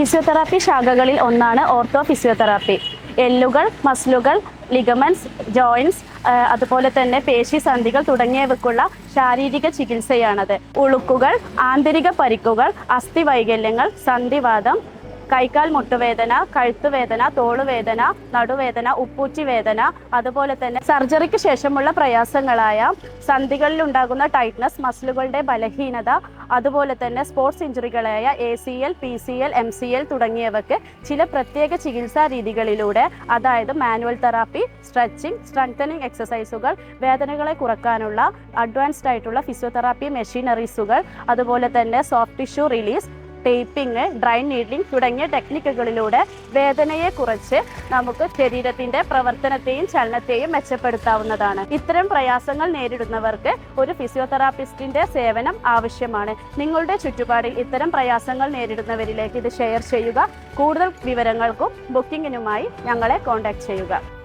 Physiotherapy ശാഖകളിൽ ഒന്നാണ് ortho physiotherapy. എല്ലുകൾ മസിലുകൾ ലിഗമൻസ് joints അതുപോലെ തന്നെ പേശി സന്ധികൾ തുടങ്ങിയവയ്ക്കുള്ള ശാരീരിക ചികിത്സയാണത്. ഉളുക്കുകൾ ആന്തരിക പരിക്കുകൾ അസ്ഥി വൈകല്യങ്ങൾ സന്ധിവാദം കൈക്കാൽ മുട്ടുവേദന കഴുത്തുവേദന തോളുവേദന നടുവേദന ഉപ്പൂച്ചി വേദന അതുപോലെ തന്നെ സർജറിക്ക് ശേഷമുള്ള പ്രയാസങ്ങളായ സന്ധികളിൽ ഉണ്ടാകുന്ന ടൈറ്റ്നസ് മസിലുകളുടെ ബലഹീനത അതുപോലെ തന്നെ sports ഇഞ്ചുറികളായ A C L P C L M C L തുടങ്ങിയവയ്ക്ക് ചില പ്രത്യേക ചികിത്സാ രീതികളിലൂടെ അതായത് മാനുവൽ തെറാപ്പി സ്ട്രെച്ചിങ് സ്ട്രെങ്തനിങ് എക്സസൈസുകൾ വേദനകളെ കുറക്കാനുള്ള അഡ്വാൻസ്ഡ് ആയിട്ടുള്ള ഫിസിയോതെറാപ്പി മെഷീനറീസുകൾ അതുപോലെ തന്നെ soft tissue release taping dry needling തുടങ്ങിയ ടെക്നിക്കുകളിലൂടെ വേദനയെ കുറച്ച് നമുക്ക് ശരീരത്തിന്റെ പ്രവർത്തനത്തെയും ചലനത്തെയും മെച്ചപ്പെടുത്താവുന്നതാണ്. ഇത്തരം പ്രയാസങ്ങൾ നേരിടുന്നവർക്ക് ഒരു ഫിസിയോതെറാപ്പിസ്റ്റിന്റെ സേവനം ആവശ്യമാണ്. നിങ്ങളുടെ ചുറ്റുപാടിൽ ഇത്തരം പ്രയാസങ്ങൾ നേരിടുന്നവരിലേക്ക് ഇത് ഷെയർ ചെയ്യുക. കൂടുതൽ വിവരങ്ങൾക്കും ബുക്കിങ്ങിനുമായി ഞങ്ങളെ കോൺടാക്ട് ചെയ്യുക.